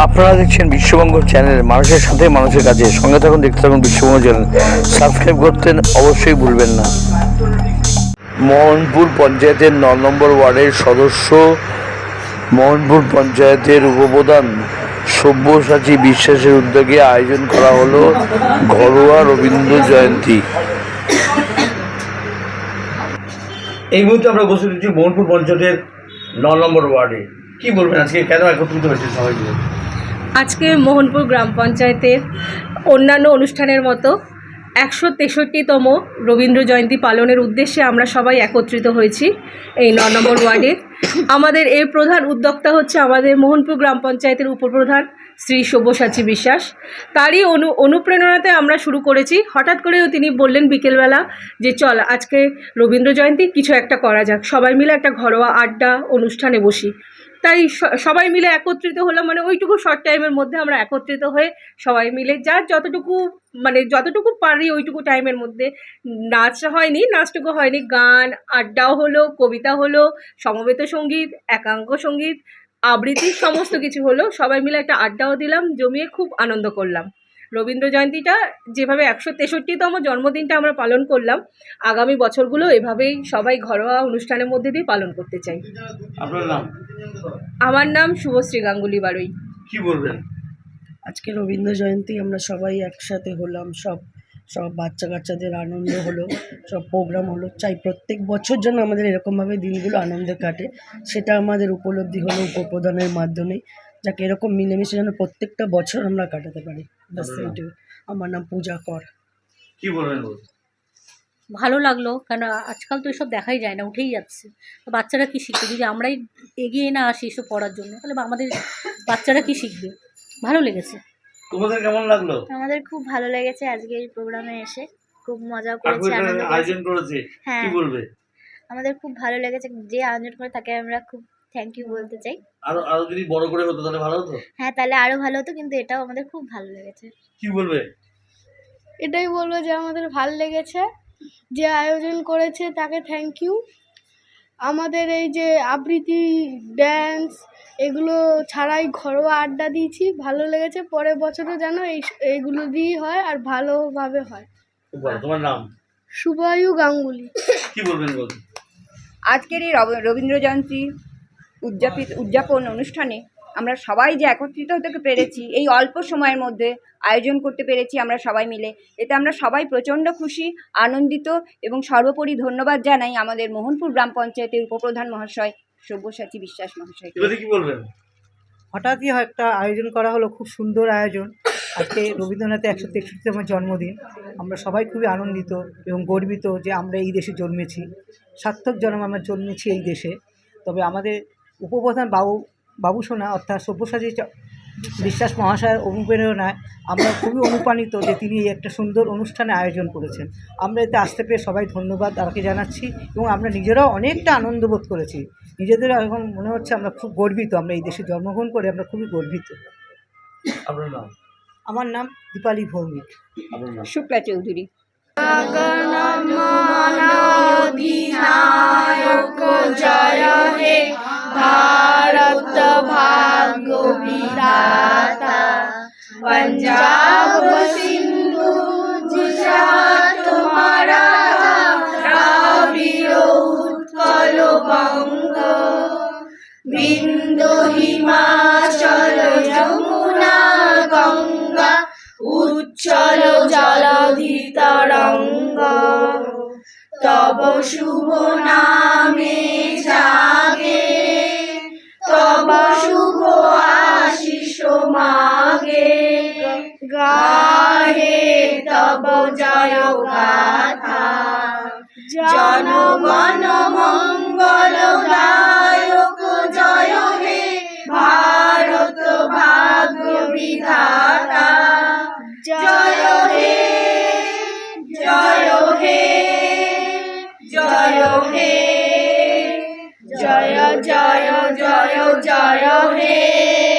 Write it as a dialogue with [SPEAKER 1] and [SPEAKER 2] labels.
[SPEAKER 1] আপনারা দেখছেন বিশ্ববঙ্গ চ্যানেল, মানুষের সাথে মানুষের কাছে সঙ্গে থাকুন, দেখতে থাকুন বিশ্ববঙ্গ চ্যানেল। সাবস্ক্রাইব করতেন অবশ্যই ভুলবেন না। মোহনপুর পঞ্চায়েতের ন নম্বর ওয়ার্ডের সদস্য, মোহনপুর পঞ্চায়েতের উপপ্রধান সব্যসাচী বিশ্বাসের উদ্যোগে আয়োজন করা হলো ঘরোয়া রবীন্দ্র জয়ন্তী। এই মুহূর্তে আমরা বসে রয়েছি মোহনপুর পঞ্চায়েতের ন নম্বর ওয়ার্ডে। কি বলবেন আজকে? কেন একত্রিত হয়েছে সবাই
[SPEAKER 2] আজকে মোহনপুর গ্রাম পঞ্চায়েতের অন্যান্য অনুষ্ঠানের মতো একশো তেষট্টিতম রবীন্দ্র জয়ন্তী পালনের উদ্দেশ্যে আমরা সবাই একত্রিত হয়েছি এই ন নম্বর ওয়ার্ডে। আমাদের এর প্রধান উদ্যোক্তা হচ্ছে আমাদের মোহনপুর গ্রাম পঞ্চায়েতের উপপ্রধান শ্রী সব্যসাচী বিশ্বাস। তারই অনু, অনুপ্রেরণাতে আমরা শুরু করেছি। হঠাৎ করেও তিনি বললেন বিকেলবেলা যে, চল, আজকে রবীন্দ্র জয়ন্তী, কিছু একটা করা যাক। সবাই মিলে একটা ঘরোয়া আড্ডা অনুষ্ঠানে বসি। তাই সবাই মিলে একত্রিত হলাম। মানে ওইটুকু শর্ট টাইমের মধ্যে আমরা একত্রিত হয়ে সবাই মিলে, যার যতটুকু মানে যতটুকু পারি ওইটুকু টাইমের মধ্যে। নাচ হয়নি, নাচটুকু হয়নি, গান, আড্ডাও হলো, কবিতা হলো, সমবেত সংগীত একাঙ্ক সংগীত আবৃত্তি সমস্ত কিছু হলো। সবাই মিলে একটা আড্ডাও দিলাম জমিয়ে খুব আনন্দ করলাম। রবীন্দ্র জয়ন্তীটা যেভাবে একশো তেষট্টিতম জন্মদিনটা আমরা পালন করলাম আগামী বছরগুলো এভাবেই সবাই ঘরোয়া অনুষ্ঠানের মধ্যে দিয়ে পালন করতে চাই।
[SPEAKER 1] আপনার নাম?
[SPEAKER 2] আমার নাম শুভশ্রী গাঙ্গুলি বারুই।
[SPEAKER 1] কি বলবেন?
[SPEAKER 3] আজকে রবীন্দ্র জয়ন্তী আমরা সবাই একসাথে হলাম সব সব বাচ্চা কাচ্চাদের আনন্দ হলো সব প্রোগ্রাম হলো। চাই প্রত্যেক বছর যেন আমাদের এরকমভাবে দিনগুলো আনন্দে কাটে। সেটা আমাদের উপলব্ধি হলো উপপ্রদানের মাধ্যমে। যাকে এরকম মিলেমিশে যেন প্রত্যেকটা বছর আমরা কাটাতে পারি। ব্যাস এইটুকু। আমার নাম পূজা কর।
[SPEAKER 1] কি বলবেন
[SPEAKER 4] ভালো লাগল কেন আজকাল তো এসব দেখাই যায় না উঠেই যাচ্ছে। তো বাচ্চারা কী শিখবে? যদি আমরাই এগিয়ে না আসি এসব পড়ার জন্য তাহলে আমাদের বাচ্চারা কী শিখবে? ভালো লেগেছে।
[SPEAKER 1] তোমাদের কেমন লাগল?
[SPEAKER 5] আমাদের খুব ভালো লেগেছে আজকে এই প্রোগ্রামে এসে। খুব মজা করেছি আনন্দ
[SPEAKER 1] আয়োজন করেছে।
[SPEAKER 5] হ্যাঁ
[SPEAKER 1] কি বলবে?
[SPEAKER 5] আমাদের খুব ভালো লেগেছে যে আয়োজন করে তাকে আমরা খুব থ্যাংক ইউ বলতে চাই।
[SPEAKER 1] আরও আরও যদি বড় করে হতো তাহলে ভালো হতো?
[SPEAKER 5] হ্যাঁ তাহলে আরও ভালো হতো কিন্তু এটাও আমাদের খুব ভালো লেগেছে।
[SPEAKER 1] কি বলবে?
[SPEAKER 6] এটাই বলব যে আমাদের ভালো লেগেছে যে আয়োজন করেছে তাকে থ্যাংক ইউ আমাদের এই যে আবৃত্তি ড্যান্স এগুলো ছাড়াই ঘরোয়া আড্ডা দিয়েছি। ভালো লেগেছে। পরের বছরও যেন এই এইগুলো দিয়েই হয় আর ভালোভাবে হয়।
[SPEAKER 1] সুবায়ু তোমার নাম?
[SPEAKER 6] শুভায়ু গাঙ্গুলি।
[SPEAKER 1] কি বলবেন বলুন?
[SPEAKER 7] আজকের এই রব- রবীন্দ্র জয়ন্তী উদযাপিত উদযাপন অনুষ্ঠানে আমরা সবাই যে একত্রিত হতে পেরেছি এই অল্প সময়ের মধ্যে আয়োজন করতে পেরেছি আমরা সবাই মিলে। এতে আমরা সবাই প্রচণ্ড খুশি আনন্দিত এবং সর্বোপরি ধন্যবাদ জানাই আমাদের মোহনপুর গ্রাম পঞ্চায়েতের উপপ্রধান মহাশয় সব্যসাচী বিশ্বাস মহাশয়।
[SPEAKER 1] কি বলবেন?
[SPEAKER 8] হঠাৎই একটা আয়োজন করা হলো খুব সুন্দর আয়োজন। আজকে রবীন্দ্রনাথের একশো তেষট্টিতম জন্মদিন। আমরা সবাই খুবই আনন্দিত এবং গর্বিত যে আমরা এই দেশে জন্মেছি। সার্থক জন্ম আমরা জন্মেছি এই দেশে। তবে আমাদের উপপ্রধান বাবু বাবুসোনা অর্থাৎ সব্যসাচী বিশ্বাস মহাশয়ের অনুপ্রেরণায় আমরা খুবই অনুপ্রাণিত যে তিনি এই একটা সুন্দর অনুষ্ঠানে আয়োজন করেছেন। আমরা এতে আসতে পেরে সবাই ধন্যবাদ তাকে জানাচ্ছি এবং আমরা নিজেরাও অনেকটা আনন্দ বোধ করেছি। নিজেদেরও এখন মনে হচ্ছে আমরা খুব গর্বিত আমরা এই দেশে জন্মগ্রহণ করে আমরা খুবই গর্বিত।
[SPEAKER 1] আপনার
[SPEAKER 8] আমার নাম দীপালি ভৌমিক।
[SPEAKER 7] শুক্লা চৌধুরী।
[SPEAKER 6] ভাগ্য বিধাতা। পঞ্জাব সিন্ধু গুজরাট মারাঠা দ্রাবিড় উৎকল বঙ্গ। বিন্দু হিমাচল যমুনা গঙ্গা উচ্চল জলধি তরঙ্গ তব শুভ নামে জাগে জয় গাথা জনগণ মঙ্গল গায়ক জয় হে ভারত ভাগ্য বিধাতা জয় হে জয় হে জয় হে জয় জয় জয় জয় হে